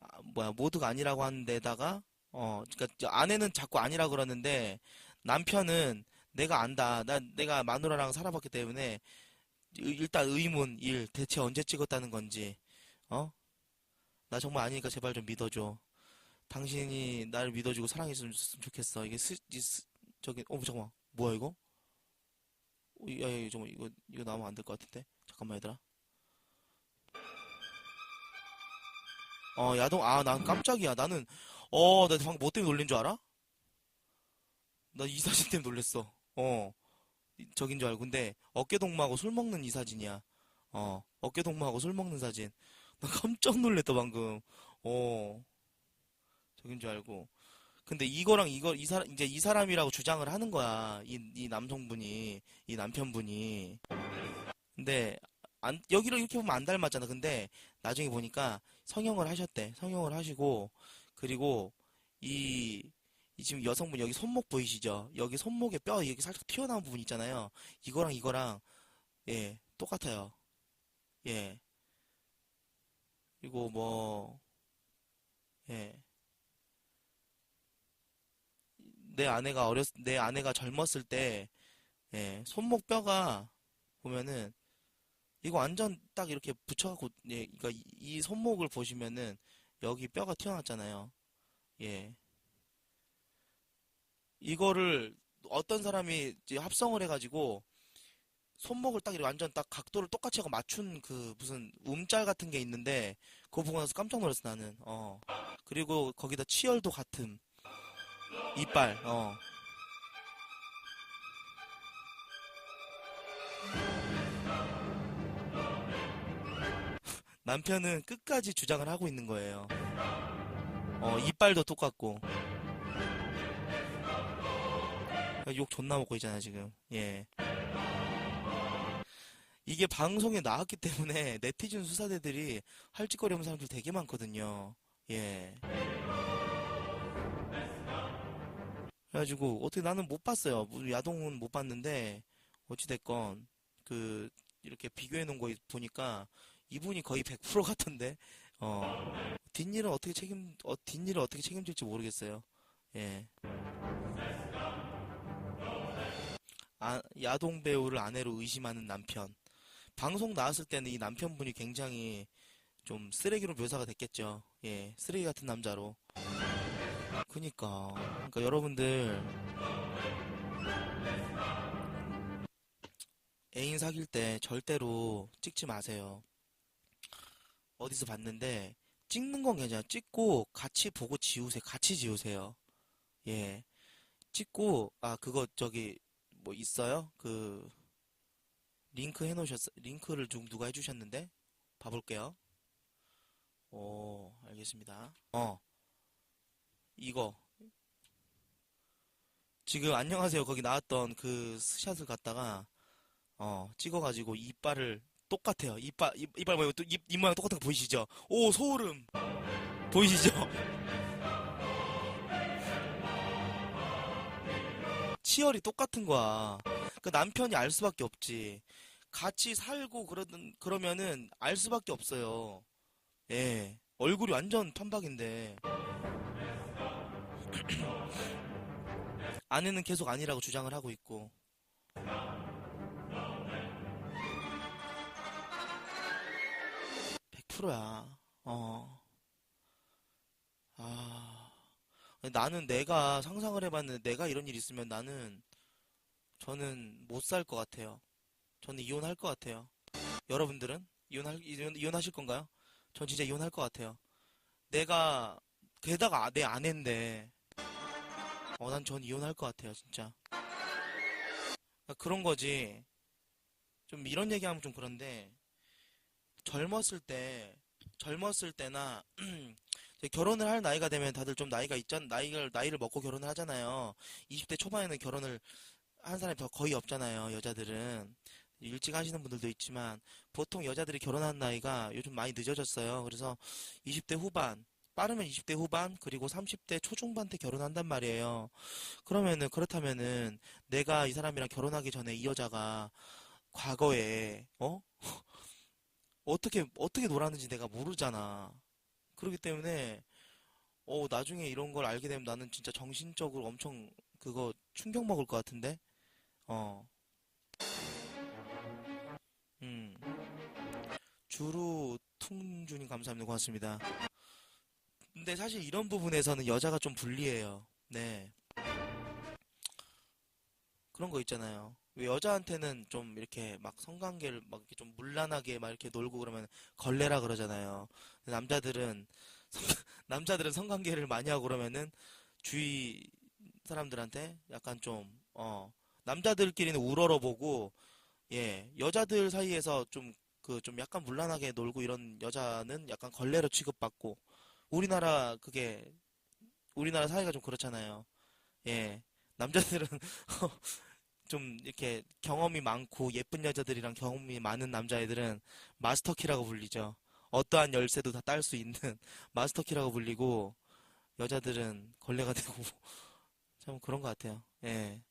아, 뭐야 모두가 아니라고 하는 데다가 어 그러니까 저 아내는 자꾸 아니라 그러는데 남편은 내가 안다. 나 내가 마누라랑 살아봤기 때문에 의- 일단 의문 일 대체 언제 찍었다는 건지 어? 나 정말 아니니까 제발 좀 믿어줘. 당신이 나를 믿어주고 사랑해줬으면 좋겠어. 이게 스, 이 스- 저기 어 잠깐만 뭐야 이거? 어, 야, 야, 잠깐 이거 이거 나오면 안 될 것 같은데. 잠깐만 얘들아. 어 야동 아 난 깜짝이야. 나는 어 나 방금 뭐 때문에 놀린 줄 알아? 나 이 사진 때문에 놀랬어. 어 이- 저긴 줄 알고 근데 어깨 동무하고 술 먹는 이 사진이야. 어 어깨 동무하고 술 먹는 사진. 나 깜짝 놀랬다 방금. 어 저긴 줄 알고. 근데 이거랑 이거 이 사람 이제 이 사람이라고 주장을 하는 거야. 이, 이 남성분이 이 남편분이. 근데 안 여기를 이렇게 보면 안 닮았잖아. 근데 나중에 보니까 성형을 하셨대. 성형을 하시고 그리고 이, 이 지금 여성분 여기 손목 보이시죠? 여기 손목에 뼈 여기 살짝 튀어나온 부분 있잖아요. 이거랑 이거랑 예 똑같아요. 예 그리고 뭐 예. 내 아내가 어렸, 내 아내가 젊었을 때, 예, 손목 뼈가 보면은, 이거 완전 딱 이렇게 붙여갖고, 예, 그러니까 이, 이 손목을 보시면은, 여기 뼈가 튀어나왔잖아요. 예. 이거를 어떤 사람이 이제 합성을 해가지고, 손목을 딱 이렇게 완전 딱 각도를 똑같이 하고 맞춘 그 무슨 움짤 같은 게 있는데, 그거 보고 나서 깜짝 놀랐어, 나는. 어. 그리고 거기다 치열도 같음. 이빨, 어. 남편은 끝까지 주장을 하고 있는 거예요. 어, 이빨도 똑같고. 욕 존나 먹고 있잖아, 지금. 예. 이게 방송에 나왔기 때문에 네티즌 수사대들이 할짓거리 하는 사람들 되게 많거든요. 예. 그래가지고 어떻게 나는 못 봤어요. 뭐 야동은 못 봤는데 어찌됐건 그 이렇게 비교해 놓은 거 보니까 이분이 거의 100% 같던데 어 뒷일은 어떻게 책임 어 뒷일을 어떻게 책임질지 모르겠어요. 예. 아, 야동 배우를 아내로 의심하는 남편. 방송 나왔을 때는 이 남편분이 굉장히 좀 쓰레기로 묘사가 됐겠죠. 예, 쓰레기 같은 남자로. 그니까. 그러니까 여러분들 애인 사귈 때 절대로 찍지 마세요. 어디서 봤는데 찍는 건 괜찮아. 찍고 같이 보고 지우세요. 같이 지우세요. 예. 찍고 아 그거 저기 뭐 있어요? 그 링크 해놓으셨어? 링크를 좀 누가 해주셨는데 봐볼게요. 오 알겠습니다. 어 이거 지금 안녕하세요 거기 나왔던 그 스샷을 갖다가 어 찍어가지고 이빨을 똑같아요 이빨 이- 이빨 모양 또입 입 모양 똑같은 거 보이시죠? 오 소름 보이시죠? 치열이 똑같은 거야. 그 남편이 알 수밖에 없지. 같이 살고 그러든 그러면은 알 수밖에 없어요. 예. 얼굴이 완전 판박인데 아내는 계속 아니라고 주장을 하고 있고 100%야. 어. 아. 나는 내가 상상을 해봤는데 내가 이런 일 있으면 나는 저는 못 살 것 같아요. 저는 이혼할 것 같아요. 여러분들은 이혼할 이혼, 이혼하실 건가요? 전 진짜 이혼할 것 같아요. 내가 게다가 아- 내 아내인데 어 난 전 이혼할 것 같아요 진짜. 그러니까 그런 거지. 좀 이런 얘기하면 좀 그런데 젊었을 때 젊었을 때나 결혼을 할 나이가 되면 다들 좀 나이가 있잖 나이를 나이를 먹고 결혼을 하잖아요. 20대 초반에는 결혼을 한 사람이 더 거의 없잖아요. 여자들은 일찍 하시는 분들도 있지만 보통 여자들이 결혼하는 나이가 요즘 많이 늦어졌어요. 그래서 20대 후반 빠르면 20대 후반 그리고 30대 초중반 때 결혼한단 말이에요. 그러면은 그렇다면은 내가 이 사람이랑 결혼하기 전에 이 여자가 과거에 어? 어떻게, 어떻게 놀았는지 내가 모르잖아. 그렇기 때문에, 어, 나중에 이런 걸 알게 되면 나는 진짜 정신적으로 엄청 그거 충격 먹을 것 같은데? 어, 음. 주루 퉁주님 감사합니다. 고맙습니다. 근데 사실 이런 부분에서는 여자가 좀 불리해요. 네. 그런 거 있잖아요. 왜 여자한테는 좀 이렇게 막 성관계를 막 이렇게 좀 문란하게 막 이렇게 놀고 그러면 걸레라 그러잖아요. 남자들은 남자들은 성관계를 많이 하고 그러면은 주위 사람들한테 약간 좀 어, 남자들끼리는 우러러보고 예, 여자들 사이에서 좀 그 좀 약간 문란하게 놀고 이런 여자는 약간 걸레로 취급받고 우리나라 그게 우리나라 사회가 좀 그렇잖아요. 예. 남자들은 좀 이렇게 경험이 많고 예쁜 여자들이랑 경험이 많은 남자애들은 마스터키라고 불리죠. 어떠한 열쇠도 다 딸 수 있는 마스터키라고 불리고 여자들은 걸레가 되고 참 그런 것 같아요. 예.